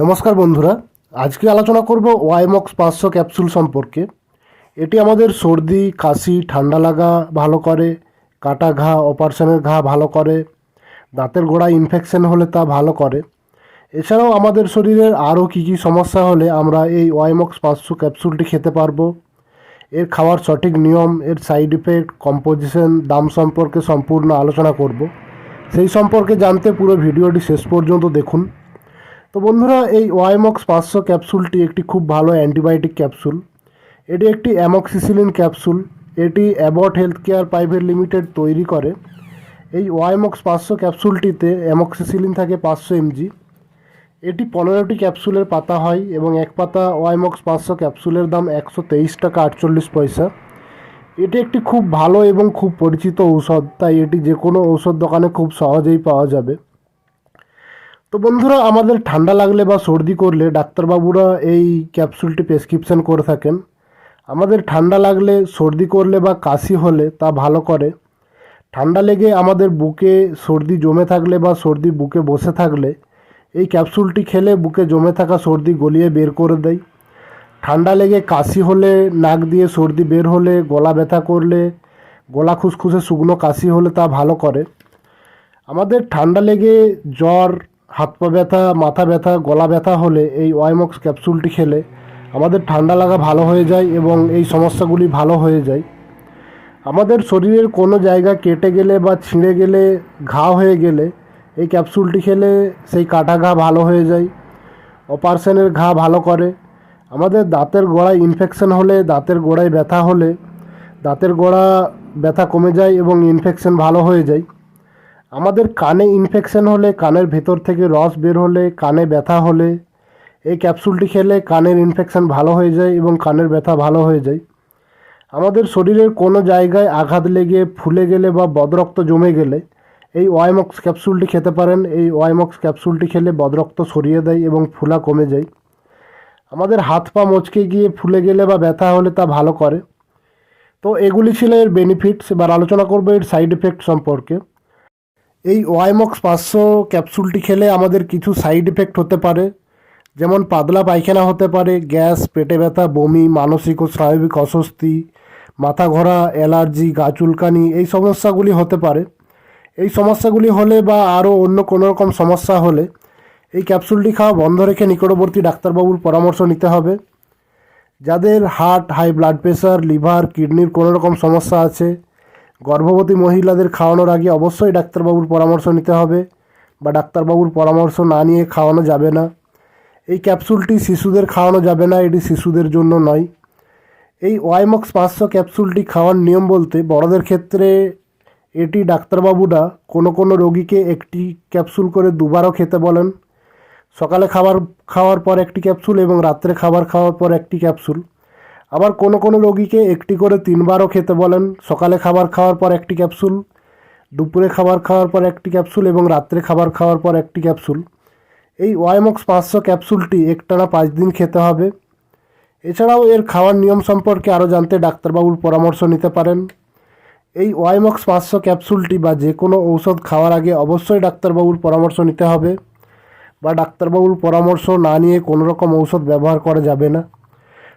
নমস্কার বন্ধুরা, আজকে আলোচনা করব ওয়াইমক্স পাঁচশো ক্যাপসুল সম্পর্কে। এটি আমাদের সর্দি, কাশি, ঠান্ডা লাগা ভালো করে, কাটা ঘা, অপারেশনের ঘা ভালো করে, দাঁতের গোড়ায় ইনফেকশন হলে তা ভালো করে। এছাড়াও আমাদের শরীরের আরও কী কী সমস্যা হলে আমরা এই ওয়াইমক্স পাঁচশো ক্যাপসুলটি খেতে পারব। এর খাওয়ার সঠিক নিয়ম, এর সাইড ইফেক্ট কম্পোজিশন দাম সম্পর্কে সম্পূর্ণ আলোচনা করব। সেই সম্পর্কে জানতে পুরো ভিডিওটি শেষ পর্যন্ত দেখুন। তো বন্ধুরা, এই ওয়াইমক্স পাঁচশো ক্যাপসুলটি একটি খুব ভালো অ্যান্টিবায়োটিক ক্যাপসুল। এটি একটি অ্যামক্সিসিলিন ক্যাপসুল। এটি Abbott health care private limited তৈরি করে। এই ওয়াইমক্স পাঁচশো ক্যাপসুলটিতে অ্যামক্সিসিলিন থাকে পাঁচশো এমজি। এটি পনেরোটি ক্যাপসুলের পাতা হয় এবং এক পাতা ওয়াইমক্স পাঁচশো ক্যাপসুলের দাম একশো তেইশ টাকা আটচল্লিশ পয়সা। এটি একটি খুব ভালো এবং খুব পরিচিত ঔষধ, তাই এটি যে কোনো ঔষধ দোকানে খুব সহজেই পাওয়া যাবে। তো বন্ধুরা, আমাদের ঠান্ডা লাগলে বা সর্দি করলে ডাক্তারবাবুরা এই ক্যাপসুলটি প্রেসক্রিপশন করে থাকেন। আমাদের ঠান্ডা লাগলে, সর্দি করলে বা কাশি হলে তা ভালো করে। ঠান্ডা লেগে আমাদের বুকে সর্দি জমে থাকলে বা সর্দি বুকে বসে থাকলে এই ক্যাপসুলটি খেলে বুকে জমে থাকা সর্দি গলিয়ে বের করে দেয়। ঠান্ডা লেগে কাশি হলে, নাক দিয়ে সর্দি বের হলে, গলা ব্যথা করলে, গলা খুসখুসে শুকনো কাশি হলে তা ভালো করে। আমাদের ঠান্ডা লেগে জ্বর হাত পা ব্যথা, মাথা ব্যথা, গলা ব্যথা হলে এই ওয়াইমক্স ক্যাপসুলটি খেলে আমাদের ঠান্ডা লাগা ভালো হয়ে যায় এবং এই সমস্যাগুলি ভালো হয়ে যায়। আমাদের শরীরের কোনো জায়গা কেটে গেলে বা ছিঁড়ে গেলে, ঘা হয়ে গেলে এই ক্যাপসুলটি খেলে সেই কাটা ঘা ভালো হয়ে যায়, অপারেশনের ঘা ভালো করে। আমাদের দাঁতের গোড়ায় ইনফেকশন হলে, দাঁতের গোড়ায় ব্যথা হলে, দাঁতের গোড়া ব্যথা কমে যায় এবং ইনফেকশন ভালো হয়ে যায়। আমাদের কানে ইনফেকশন হলে, কানের ভেতর থেকে রস বের হলে, কানে ব্যথা হলে, এই ক্যাপসুলটি খেলে কানের ইনফেকশন ভালো হয়ে যায় এবং কানের ব্যথা ভালো হয়ে যায়। আমাদের শরীরের কোনো জায়গায় আঘাত লেগে, ফুলে গেলে বা বদরক্ত জমে গেলে এই ওয়াইমক্স ক্যাপসুলটি খেতে পারেন। এই ওয়াইমক্স ক্যাপসুলটি খেলে বদরক্ত সরিয়ে দেয় এবং ফুলা কমে যায়। আমাদের হাত পা মচকে গিয়ে ফুলে গেলে বা ব্যথা হলে তা ভালো করে। তো এগুলি ছিল এর বেনিফিটস এবার আলোচনা করব এর সাইড এফেক্ট সম্পর্কে। এই ওয়াইমক্স পাঁচশো ক্যাপসুলটি খেলে আমাদের কিছু সাইড এফেক্ট হতে পারে, যেমন পাতলা পায়খানা হতে পারে, গ্যাস, পেটে ব্যথা, বমি, মানসিক ও স্বাভাবিক অস্বস্তি, মাথা ঘোরা, অ্যালার্জি, গা চুলকানি, এই সমস্যাগুলি হতে পারে। এই সমস্যাগুলি হলে বা আরও অন্য কোনো রকম সমস্যা হলে এই ক্যাপসুলটি খাওয়া বন্ধ রেখে নিকটবর্তী ডাক্তারবাবুর পরামর্শ নিতে হবে। যাদের heart, high blood pressure liver, কিডনির কোনো রকম সমস্যা আছে গর্ভবতী মহিলাদের খাওয়ানোর আগে অবশ্যই ডাক্তারবাবুর পরামর্শ নিতে হবে বা ডাক্তারবাবুর পরামর্শ না নিয়ে খাওয়ানো যাবে না। এই ক্যাপসুলটি শিশুদের খাওয়ানো যাবে না, এটি শিশুদের জন্য নয়। এই ওয়াইমক্স পাঁচশো ক্যাপসুলটি খাওয়ার নিয়ম বলতে বড়দের ক্ষেত্রে এটি ডাক্তারবাবুরা কোনো কোনো রোগীকে একটি ক্যাপসুল করে দুবারও খেতে বলেন। সকালে খাবার খাওয়ার পর একটি ক্যাপসুল এবং রাত্রে খাবার খাওয়ার পর একটি ক্যাপসুল। আবার কোনো কোনো রোগীকে একটি করে তিনবারও খেতে বলেন। সকালে খাবার খাওয়ার পর একটি ক্যাপসুল, দুপুরে খাবার খাওয়ার পর একটি ক্যাপসুল এবং রাত্রে খাবার খাওয়ার পর একটি ক্যাপসুল। এই ওয়াইমক্স পাঁচশো ক্যাপসুলটি একটানা পাঁচ দিন খেতে হবে। এছাড়াও এর খাওয়ার নিয়ম সম্পর্কে আরও জানতে ডাক্তারবাবুর পরামর্শ নিতে পারেন। এই ওয়াইমক্স পাঁচশো ক্যাপসুলটি বা যে কোনো ঔষধ খাওয়ার আগে অবশ্যই ডাক্তারবাবুর পরামর্শ নিতে হবে বা ডাক্তারবাবুর পরামর্শ না নিয়ে কোনো রকম ঔষধ ব্যবহার করা যাবে না।